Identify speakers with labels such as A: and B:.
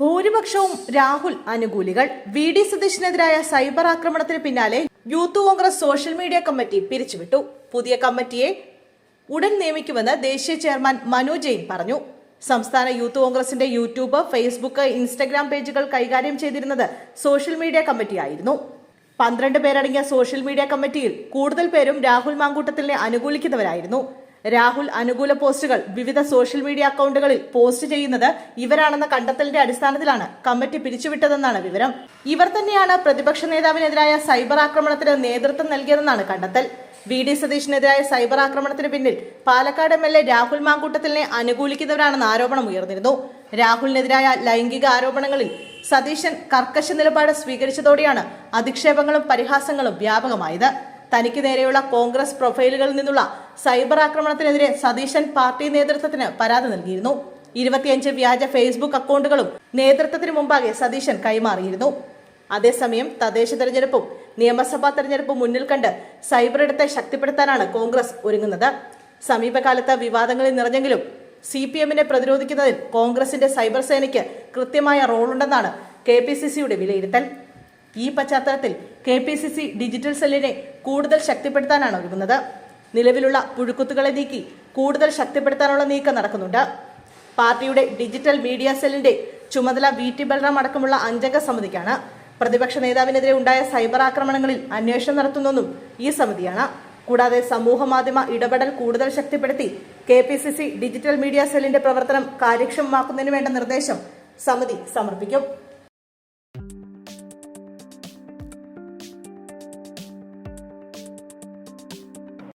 A: ഭൂരിപക്ഷവും രാഹുൽ അനുകൂലികൾ. V D സതീഷിനെതിരായ cyber ആക്രമണത്തിന് പിന്നാലെ youth Congress social media committee പിരിച്ചുവിട്ടു. പുതിയ കമ്മിറ്റിയെ ഉടൻ നിയമിക്കുമെന്ന് ദേശീയ ചെയർമാൻ മനു ജെയിൻ പറഞ്ഞു. സംസ്ഥാന യൂത്ത് കോൺഗ്രസിന്റെ യൂട്യൂബ് ഫേസ്ബുക്ക് ഇൻസ്റ്റഗ്രാം പേജുകൾ കൈകാര്യം ചെയ്തിരുന്നത് സോഷ്യൽ മീഡിയ കമ്മിറ്റിയായിരുന്നു. പന്ത്രണ്ട് പേരടങ്ങിയ സോഷ്യൽ മീഡിയ കമ്മിറ്റിയിൽ കൂടുതൽ പേരും രാഹുൽ മാങ്കൂട്ടത്തിനെ അനുകൂലിക്കുന്നവരായിരുന്നു. രാഹുൽ അനുകൂല പോസ്റ്റുകൾ വിവിധ സോഷ്യൽ മീഡിയ അക്കൗണ്ടുകളിൽ പോസ്റ്റ് ചെയ്യുന്നത് ഇവരാണെന്ന കണ്ടെത്തലിന്റെ അടിസ്ഥാനത്തിലാണ് കമ്മിറ്റി പിരിച്ചുവിട്ടതെന്നാണ് വിവരം. ഇവർ തന്നെയാണ് പ്രതിപക്ഷ നേതാവിനെതിരായ സൈബർ ആക്രമണത്തിന് നേതൃത്വം നൽകിയതെന്നാണ് കണ്ടെത്തൽ. വി ഡി സതീഷിനെതിരായ സൈബർ ആക്രമണത്തിന് പിന്നിൽ Palakkad M L A Rahul മാങ്കൂട്ടത്തിലിനെ അനുകൂലിക്കുന്നവരാണെന്ന ആരോപണം ഉയർന്നിരുന്നു. രാഹുലിനെതിരായ ലൈംഗിക ആരോപണങ്ങളിൽ സതീശൻ കർക്കശ നിലപാട് സ്വീകരിച്ചതോടെയാണ് അധിക്ഷേപങ്ങളും പരിഹാസങ്ങളും വ്യാപകമായത്. തനിക്ക് നേരെയുള്ള കോൺഗ്രസ് പ്രൊഫൈലുകളിൽ നിന്നുള്ള സൈബർ ആക്രമണത്തിനെതിരെ സതീശൻ പാർട്ടി നേതൃത്വത്തിന് പരാതി നൽകിയിരുന്നു. ഇരുപത്തിയഞ്ച് വ്യാജ ഫേസ്ബുക്ക് അക്കൗണ്ടുകളും നേതൃത്വത്തിന് മുമ്പാകെ സതീശൻ കൈമാറിയിരുന്നു. അതേസമയം തദ്ദേശ തെരഞ്ഞെടുപ്പും നിയമസഭാ തെരഞ്ഞെടുപ്പും മുന്നിൽ കണ്ട് സൈബർ ഇടത്തെ ശക്തിപ്പെടുത്താനാണ് കോൺഗ്രസ് ഒരുങ്ങുന്നത്. സമീപകാലത്ത് വിവാദങ്ങളിൽ നിറഞ്ഞെങ്കിലും സി പി എമ്മിനെ പ്രതിരോധിക്കുന്നതിൽ കോൺഗ്രസിന്റെ സൈബർ സേനയ്ക്ക് കൃത്യമായ റോളുണ്ടെന്നാണ് കെ പി സി സിയുടെ വിലയിരുത്തൽ. ഈ പശ്ചാത്തലത്തിൽ K P C C digital സെല്ലിനെ കൂടുതൽ ശക്തിപ്പെടുത്താനാണ് ഒരുങ്ങുന്നത്. നിലവിലുള്ള പുഴുക്കുത്തുകളെ നീക്കി കൂടുതൽ ശക്തിപ്പെടുത്താനുള്ള നീക്കം നടക്കുന്നുണ്ട്. പാർട്ടിയുടെ ഡിജിറ്റൽ മീഡിയ സെല്ലിന്റെ ചുമതല വി ടി ബൽറാം അടക്കമുള്ള അഞ്ചംഗ സമിതിക്കാണ്. പ്രതിപക്ഷ നേതാവിനെതിരെ ഉണ്ടായ സൈബർ ആക്രമണങ്ങളിൽ അന്വേഷണം നടത്തുന്നതും ഈ സമിതിയാണ്. കൂടാതെ സമൂഹ മാധ്യമ ഇടപെടൽ കൂടുതൽ ശക്തിപ്പെടുത്തി K P C C digital media സെല്ലിന്റെ പ്രവർത്തനം കാര്യക്ഷമമാക്കുന്നതിന് വേണ്ട നിർദ്ദേശം സമിതി സമർപ്പിക്കും.